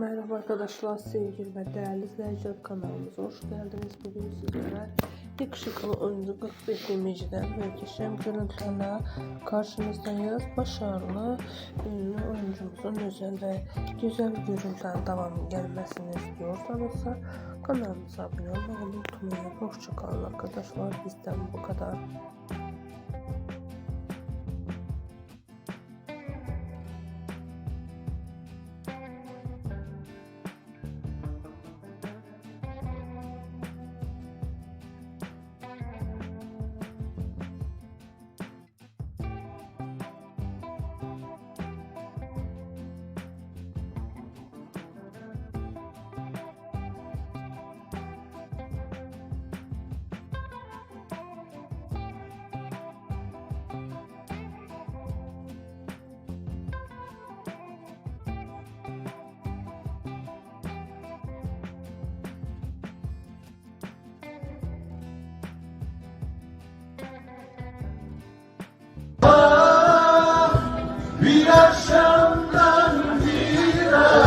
Merhaba arkadaşlar, sevgili ve değerli izleyiciler kanalımıza hoş geldiniz. Bugün sizlere yakışıklı oyuncu 45 imajiden muhteşem görüntülerle karşınızdayız. Başarılı ünlü oyuncumuzun özel ve güzel görüntüler devamı gelmesini istiyorsanız kanalımıza abone olmayı unutmayın. Hoşçakalın arkadaşlar. Bizden bu kadar. love.